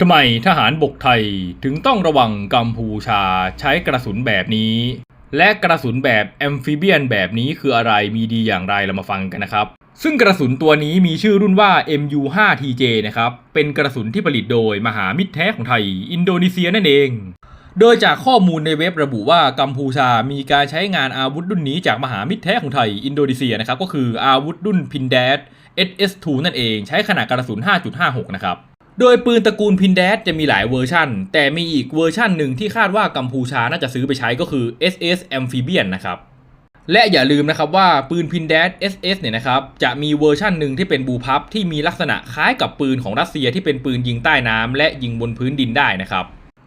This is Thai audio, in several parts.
ทำไมทหารบกไทยถึงต้องระวังกัมพูชาใช้กระสุนแบบนี้ และกระสุนแบบแอมฟิเบียนแบบนี้คืออะไรมีดีอย่างไรเรามาฟังกันนะครับ ซึ่งกระสุนตัวนี้มีชื่อรุ่นว่า MU5TJ นะครับ เป็นกระสุนที่ผลิตโดยมหามิตรแท้ของไทย อินโดนีเซียนั่นเอง โดยจากข้อมูลในเว็บระบุว่ากัมพูชามีการใช้งานอาวุธรุ่นนี้จากมหามิตรแท้ของไทย อินโดนีเซียนะครับก็คืออาวุธรุ่นพินแดด SS2 นั่นเอง ใช้ขนาดกระสุน 5.56 นะครับ โดยปืนตระกูลพินแดดจะมีหลายเวอร์ชันแต่มีอีกเวอร์ชันหนึ่งที่คาดว่ากัมพูชาน่าจะซื้อไปใช้ก็คือ SS Amphibian นะครับ และอย่าลืมนะครับว่าปืนพินแดด SS เนี่ยนะครับจะมีเวอร์ชันหนึ่งที่เป็นบูพับที่มีลักษณะคล้ายกับปืนของรัสเซียที่เป็นปืนยิงใต้น้ำและยิงบนพื้นดินได้นะครับ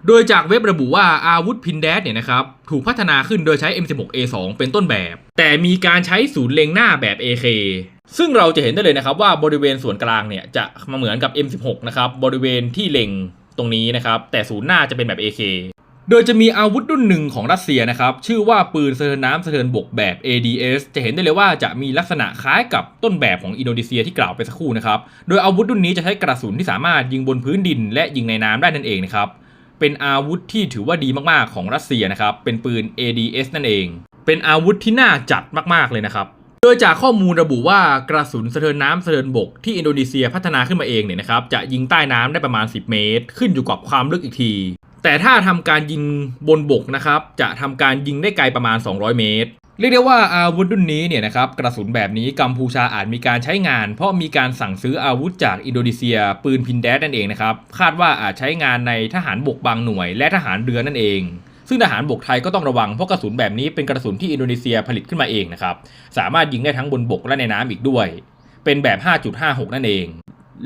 โดยจากเว็บระบุว่าอาวุธพินแดดเนี่ยนะครับถูกพัฒนาขึ้นโดยใช้ M16A2 เป็นต้นแบบ แต่มีการใช้ศูนย์เล็งหน้าแบบ AK ซึ่งเราจะเห็นได้เลยนะครับว่าบริเวณส่วนกลางเนี่ยจะมาเหมือนกับ M16 นะครับบริเวณที่เล็งตรงนี้นะครับแต่ศูนย์หน้าจะเป็นแบบ AK โดยจะมีอาวุธรุ่นหนึ่งของรัสเซียนะครับ ชื่อว่าปืนสะเทินน้ำสะเทินบกแบบ ADS จะเห็นได้เลยว่าจะมีลักษณะคล้ายกับต้นแบบของอินโดนีเซียที่กล่าวไปสักครู่นะครับ โดยอาวุธรุ่นนี้จะใช้กระสุนที่สามารถยิงบนพื้นดิน และยิงในน้ำได้นั่นเองนะครับ เป็นอาวุธที่ถือว่าดีมากๆของรัสเซียนะครับ เป็นปืน ADS นั่นเอง เป็นอาวุธที่น่าจัดมากๆเลยนะครับ ดยจากข้อมูลระบุว่ากระสุนสะเทินน้ำสะเทินบกที่อินโดนีเซียพัฒนาขึ้นมาเองเนี่ยนะครับจะยิงใต้น้ำได้ประมาณ 10 เมตร ขึ้นอยู่กับความลึกอีกที แต่ถ้าทำการยิงบนบกนะครับจะทำการยิงได้ไกลประมาณ 200 เมตรเรียกได้ว่าอาวุธรุ่นนี้เนี่ยนะครับกระสุนแบบนี้กัมพูชาอาจมีการใช้งาน เพราะมีการสั่งซื้ออาวุธจากอินโดนีเซีย ปืนพินแดดนั่นเองนะครับคาดว่าอาจใช้งานในทหารบกบางหน่วย และทหารเรือนั่นเอง ซึ่งทหารบกไทยก็ต้องระวังเพราะกระสุนแบบนี้เป็นกระสุนที่อินโดนีเซียผลิตขึ้นมาเองนะครับ สามารถยิงได้ทั้งบนบกและในน้ำอีกด้วย เป็นแบบ 5.56 นั่นเอง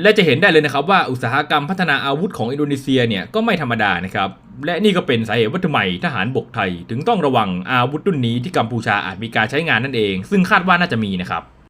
และจะเห็นได้เลยนะครับว่าอุตสาหกรรมพัฒนาอาวุธของอินโดนีเซียเนี่ยก็ไม่ธรรมดานะครับ และนี่ก็เป็นสาเหตุว่าทำไมทหารบกไทย ถึงต้องระวังอาวุธรุ่นนี้ที่กัมพูชาอาจมีการใช้งานนั่นเอง ซึ่งคาดว่าน่าจะมีนะครับ